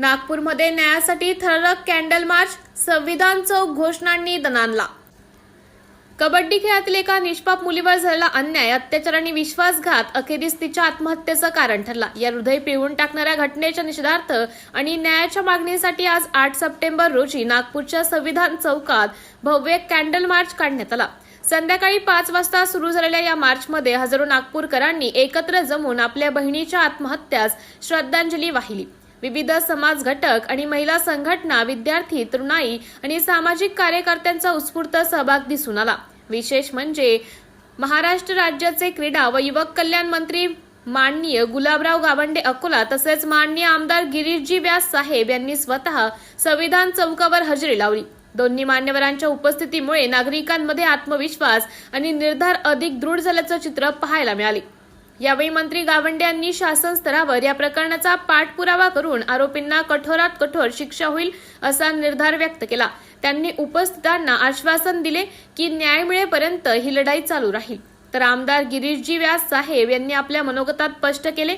नागपूरमध्ये न्यायासाठी थरक कॅन्डल मार्च संविधान चौक घोषणांनी दणानला. कबड्डी खेळातील एका निष्पाप मुलीवर झालेला अन्याय अत्याचार आणि विश्वासघात अखेरीस तिच्या आत्महत्येचं कारण ठरला. या हृदय पिळवून टाकणाऱ्या घटनेच्या निषेधार्थ आणि न्यायाच्या मागणीसाठी आज आठ सप्टेंबर रोजी नागपूरच्या संविधान चौकात भव्य कॅन्डल मार्च काढण्यात आला. संध्याकाळी पाच वाजता सुरू झालेल्या या मार्चमध्ये हजारो नागपूरकरांनी एकत्र जमून आपल्या बहिणीच्या आत्महत्यास श्रद्धांजली वाहिली. विविध समाज घटक आणि महिला संघटना विद्यार्थी तरुणाई आणि सामाजिक कार्यकर्त्यांचा उत्स्फूर्त सहभाग दिसून आला. विशेष म्हणजे महाराष्ट्र राज्याचे क्रीडा व युवक कल्याण मंत्री माननीय गुलाबराव गावंडे अकोला तसेच माननीय आमदार गिरीशजी व्यास साहेब यांनी स्वतः संविधान चौकावर हजेरी लावली. दोन्ही मान्यवरांच्या उपस्थितीमुळे नागरिकांमध्ये आत्मविश्वास आणि निर्धार अधिक दृढ झाल्याचं चित्र पाहायला मिळाले. यावेळी मंत्री गावंडे यांनी शासन स्तरावर या प्रकरणाचा पाठपुरावा करून आरोपींना कठोरात कठोर शिक्षा होईल असा निर्धार व्यक्त केला. त्यांनी उपस्थितांना आश्वासन दिले की न्याय मिळेपर्यंत ही लढाई चालू राहील. तर आमदार गिरीशजी व्यास साहेब यांनी आपल्या मनोगतात स्पष्ट केले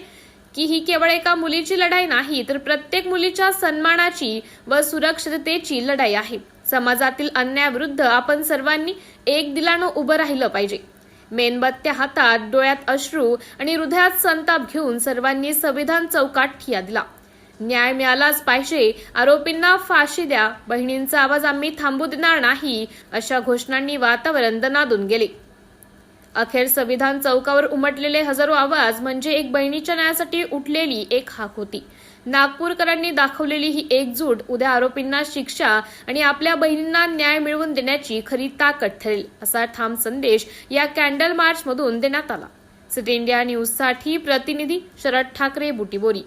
की ही केवळ एका मुलीची लढाई नाही तर प्रत्येक मुलीच्या सन्मानाची व सुरक्षिततेची लढाई आहे. समाजातील अन्यायाविरुद्ध आपण सर्वांनी एक दिलानं उभं राहिलं पाहिजे. मेणबत्त्या हातात डोळ्यात अश्रू आणि हृदयात संताप घेऊन सर्वांनी संविधान चौकात ठिया दिला. न्याय मिळालाच पाहिजे आरोपींना फाशी द्या बहिणींचा आवाज आम्ही थांबू देणार नाही अशा घोषणांनी वातावरण दनादून गेले. अखेर संविधान चौकावर उमटलेले हजारो आवाज म्हणजे एक बहिणीच्या न्यायासाठी उठलेली एक हाक होती. नागपूरकरांनी दाखवलेली ही एकजूट उद्या आरोपींना शिक्षा आणि आपल्या बहिणींना न्याय मिळवून देण्याची खरी ताकद ठरेल असा ठाम संदेश या कॅन्डल मार्चमधून देण्यात आला. सिटी इंडिया न्यूजसाठी प्रतिनिधी शरद ठाकरे बुटीबोरी.